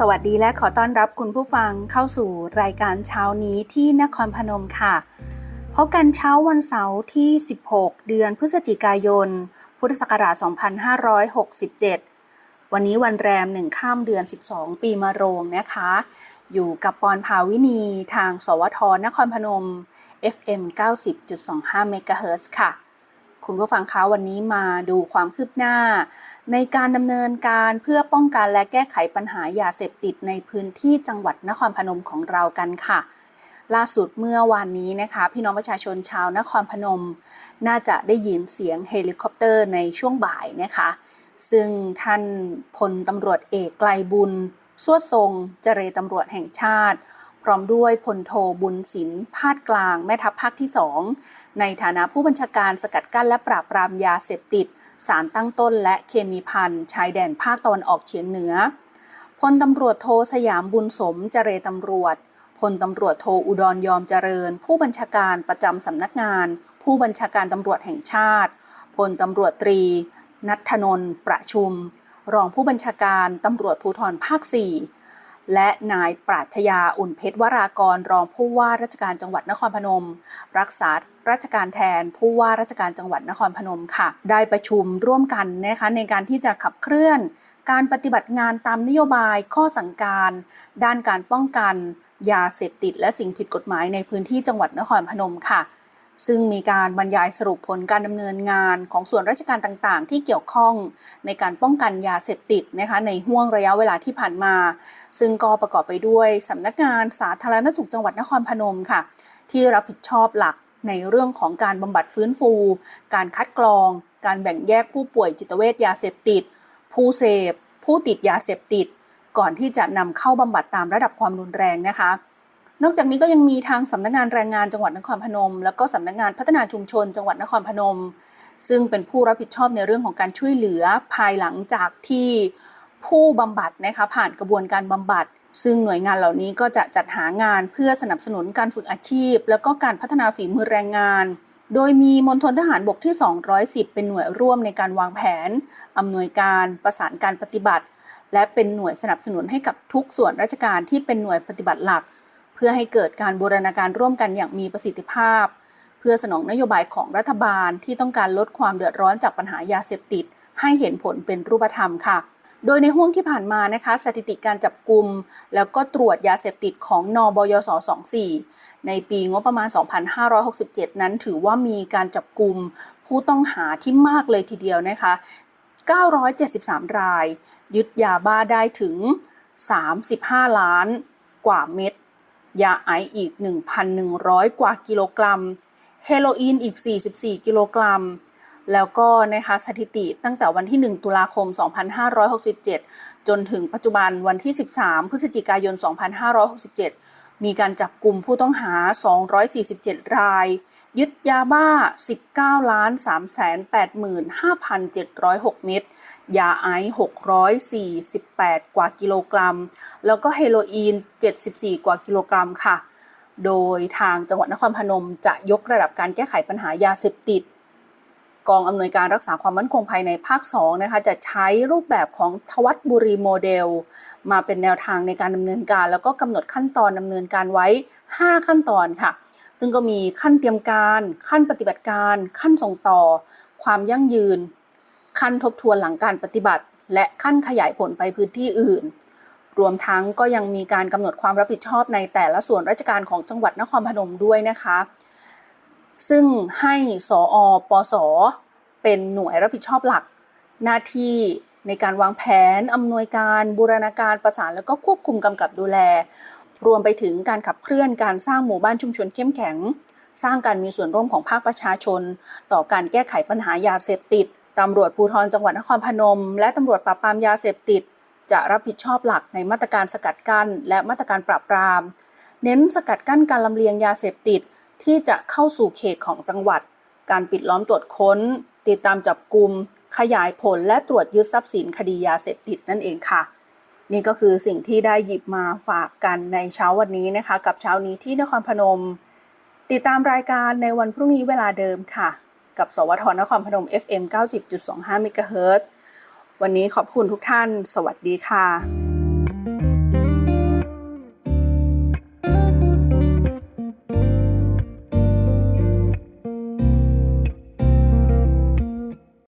สวัสดีและขอต้อนรับคุณผู้ฟังเข้าสู่รายการเช้านี้ที่นครพนมค่ะ พบกันเช้าวันเสาร์ที่ 16 เดือนพฤศจิกายน พุทธศักราช 2567 วันนี้วันแรมหนึ่งข้ามเดือน 12 ปีมะโรงนะคะ อยู่กับปอนภาวินีทาง สวทนครพนม FM 90.25 MHz ค่ะ คุณผู้ฟังคะวันนี้มาดูความคืบหน้า ในการดำเนินการเพื่อป้องกันและแก้ไขปัญหายาเสพติดในพื้นที่จังหวัดนครพนมของเรากันค่ะ ล่าสุดเมื่อวานนี้นะคะ พี่น้องประชาชนชาวนครพนม น่าจะได้ยินเสียงเฮลิคอปเตอร์ในช่วงบ่ายนะคะ ซึ่งท่านพลตำรวจเอกไกลบุญสวดทรงเจรตำรวจแห่งชาติ ร้อมด้วยพลโทบุญศิลป์พาดกลางแม่ทัพภาคที่ 2 ในฐานะผู้บัญชาการสกัดกั้นและปราบปรามยาเสพติด สารตั้งต้นและเคมีพันชายแดนภาคตะวันออกเฉียงเหนือพลตำรวจโทสยามบุญสมเจรตำรวจพลตำรวจโทอุดรยอมเจริญ ผู้บัญชาการประจำสำนักงาน ผู้บัญชาการตำรวจแห่งชาติพลตำรวจตรี นัทธนนท์ประชุม รองผู้บัญชาการตำรวจภูธรภาค 4 และนายปราชญาอุ่นเพชรวรากรรองผู้ว่าราชการจังหวัดนครพนม รักษาราชการแทนผู้ว่าราชการจังหวัดนครพนมค่ะ ได้ประชุมร่วมกันนะคะในการที่จะขับเคลื่อน การปฏิบัติงานตามนโยบายข้อสั่งการ ด้านการป้องกัน ยาเสพติดและสิ่งผิดกฎหมายในพื้นที่จังหวัดนครพนมค่ะ ซึ่งมีการบรรยายสรุปผลการดำเนินงานของส่วนราชการต่างๆ ที่เกี่ยวข้องในการป้องกันยาเสพติดนะคะในห่วงระยะเวลาที่ผ่านมา ซึ่งก็ประกอบไปด้วยสำนักงานสาธารณสุขจังหวัดนครพนมค่ะ ที่รับผิดชอบหลักในเรื่องของการบำบัดฟื้นฟู การคัดกรอง การแบ่งแยกผู้ป่วยจิตเวชยาเสพติด ผู้เสพ ผู้ติดยาเสพติด ก่อนที่จะนำเข้าบำบัดตามระดับความรุนแรงนะคะ นอกจากนี้ก็ยังมีทางสำนักงานแรงงานจังหวัดนครพนม แล้วก็สำนักงานพัฒนาชุมชน จังหวัดนครพนม ซึ่งเป็นผู้รับผิดชอบในเรื่องของการช่วยเหลือภายหลังจากที่ผู้บำบัดนะคะผ่านกระบวนการบำบัด ซึ่งหน่วยงานเหล่านี้ก็จะจัดหางานเพื่อสนับสนุนการฝึกอาชีพ แล้วก็การพัฒนาฝีมือแรงงาน โดยมีมณฑลทหารบกที่ 210 เป็นหน่วยร่วมในการวางแผนอำนวยการประสานการปฏิบัติ และเป็นหน่วยสนับสนุนให้กับทุกส่วนราชการที่เป็นหน่วยปฏิบัติหลัก เพื่อให้เกิดการบูรณาการร่วมกันอย่างมีประสิทธิภาพ เพื่อสนองนโยบายของรัฐบาลที่ต้องการลดความเดือดร้อนจากปัญหายาเสพติด ให้เห็นผลเป็นรูปธรรมค่ะ โดยในห่วงที่ผ่านมานะคะ สถิติการจับกลุ่มแล้วก็ตรวจยาเสพติดของนบยส24ในปีงบประมาณ 2567 นั้นถือว่ามีการจับกลุ่มผู้ต้องหาที่มากเลยทีเดียวนะคะ 973 ราย ยึดยาบ้าได้ถึง 35 ล้านกว่าเม็ด ยาไอซ์อีก 1,100 กว่ากิโลกรัม เฮโรอีนอีก 44 กิโลกรัม แล้วก็นะคะสถิติตั้งแต่วันที่ 1 ตุลาคม 2567 จนถึงปัจจุบันวันที่ 13 พฤศจิกายน 2567 มีการจับกลุ่มผู้ต้องหา 247 ราย ยึดยาบ้า 19 ล้าน 385,706 เม็ด ยาไอซ์648 กว่ากิโลกรัม แล้วก็เฮโรอีน 74 กว่ากิโลกรัมค่ะ โดยทางจังหวัดนครพนมจะยกระดับการแก้ไขปัญหายาเสพติด กองอำนวยการรักษาความมั่นคงภายในภาค 2 นะคะ จะใช้รูปแบบของทวัตบุรีโมเดล มาเป็นแนวทางในการดำเนินการ แล้วก็กำหนดขั้นตอนดำเนินการไว้ 5 ขั้นตอนค่ะ ซึ่งก็มีขั้นเตรียมการ ขั้นปฏิบัติการ ขั้นส่งต่อ ความยั่งยืน ขั้นทบทวนหลังการปฏิบัติ และขั้นขยายผลไปพื้นที่อื่น รวมทั้งก็ยังมีการกำหนดความรับผิดชอบในแต่ละส่วนราชการของจังหวัดนครพนมด้วยนะคะ ซึ่งให้สออปสเป็นหน่วยรับผิดชอบหลัก หน้าที่ในการวางแผน อำนวยการ บูรณาการประสานแล้วก็ควบคุมกำกับดูแล รวมไปถึงการขับเคลื่อนการสร้างหมู่บ้านชุมชนเข้มแข็ง สร้างการมีส่วนร่วมของภาคประชาชน ต่อการแก้ไขปัญหายาเสพติดตำรวจภูธรจังหวัดนครพนม และตำรวจปราบปรามยาเสพติด จะรับผิดชอบหลักในมาตรการสกัดกั้น และมาตรการปราบปราม เน้นสกัดกั้นการลำเลียงยาเสพติด ที่จะเข้าสู่เขตของจังหวัด การปิดล้อมตรวจค้น ติดตามจับกลุ่มขยายผลและตรวจยึดทรัพย์สินคดียาเสพติดนั่นเองค่ะ นี่ก็คือสิ่งที่ได้หยิบมาฝากกันในเช้าวันนี้นะคะ กับเช้านี้ที่นครพนม ติดตามรายการในวันพรุ่งนี้เวลาเดิมค่ะ กับสวทนครพนม FM 90.25 MHz วันนี้ขอบคุณทุกท่าน สวัสดีค่ะ